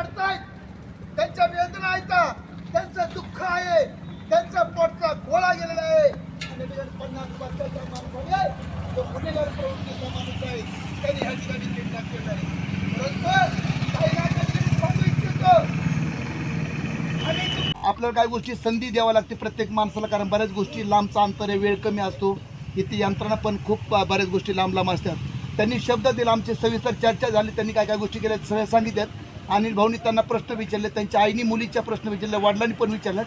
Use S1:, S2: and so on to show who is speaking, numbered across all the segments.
S1: रडतायत त्यांच्या वेदना आहेत त्यांचं दुःख आहे. त्यांचा पोटचा गोळा गेलेला आहे. पन्नास वर्षाचा तो गुन्हेगार प्रवृत्तीचा माणूस आहे. त्यांनी ह्या ठिकाणी आहे. आपल्याला काही गोष्टी संधी द्याव्या लागते प्रत्येक माणसाला कारण बऱ्याच गोष्टी लांबचा अंतर आहे वेळ कमी असतो. इथे यंत्रणा पण खूप बऱ्याच गोष्टी लांब लांब असतात. त्यांनी शब्द दिला आमची सविस्तर चर्चा झाली त्यांनी काय काय गोष्टी केल्या सगळ्या सांगितल्यात अनिल भाऊनी त्यांना प्रश्न विचारले त्यांच्या आईनी मुलीच्या प्रश्न विचारले वडिलांनी पण विचारलं.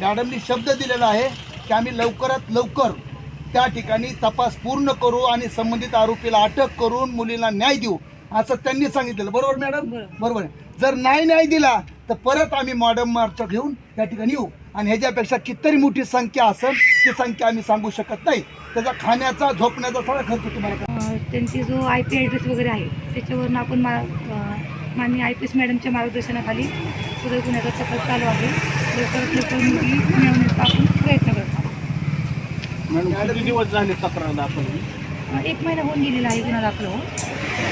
S1: मॅडमनी शब्द दिलेला आहे की आम्ही लवकरात लवकर त्या ठिकाणी तपास पूर्ण करू आणि संबंधित आरोपीला अटक करून मुलीला न्याय देऊ असं त्यांनी सांगितलेलं. बरोबर मॅडम? बरोबर. जर नाही न्याय दिला तर परत आम्ही मॉडर्न मार्च घेऊन त्या ठिकाणी येऊ. आणि ह्याच्यापेक्षा कितीतरी मोठी संख्या असेल ती संख्या आम्ही सांगू शकत नाही. त्याचा खाण्याचा झोपण्याचा सगळा खर्च तुम्हाला
S2: त्यांची जो आय पी ॲड्रेस वगैरे आहे त्याच्यावरून आपण माननीय आय पी एस मॅडमच्या मार्गदर्शनाखाली पुढे गुन्ह्याचा तपास चालू आहे. लवकरात लवकर मुली मिळवण्याचा आपण प्रयत्न करत.
S3: दिवस झाले तक्रार दाखल
S2: एक महिना होऊन गेलेला आहे गुन्हा दाखल होऊन.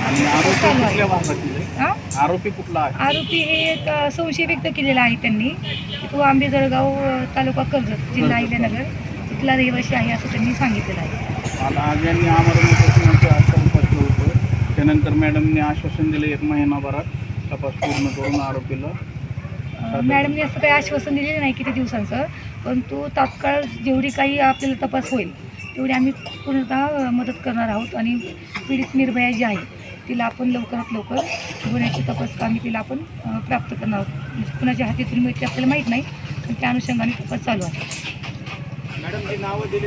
S3: आणि आरोपी?
S2: हा?
S3: कुठला
S2: आरोपी हे संशय व्यक्त केलेला आहे त्यांनी. तो आंबे जळगाव तालुका कर्जत जिल्हा अहिल्यानगर. तिथला रहिवासी आहे असं त्यांनी सांगितलेलं आहे.
S3: त्यानंतर मॅडमने आश्वासन दिलं एक महिनाभरात तपास पूर्ण करून आरोपीला
S2: मॅडमने असं काही आश्वासन दिलेलं नाही किती दिवसांचं परंतु तात्काळ जेवढी काही आपल्याला तपास होईल तेवढी आम्ही पूर्णतः मदत करणार आहोत आणि पीडित निर्भया जी आहे तिला आपण लवकरात लवकर गुन्ह्याची तपास कामी तिला आपण प्राप्त करणार आहोत. म्हणजे कुणाच्या हातीतून मिळते आपल्याला माहीत नाही पण त्या अनुषंगाने तपास चालू आहे.
S3: मॅडम जी नावं दिली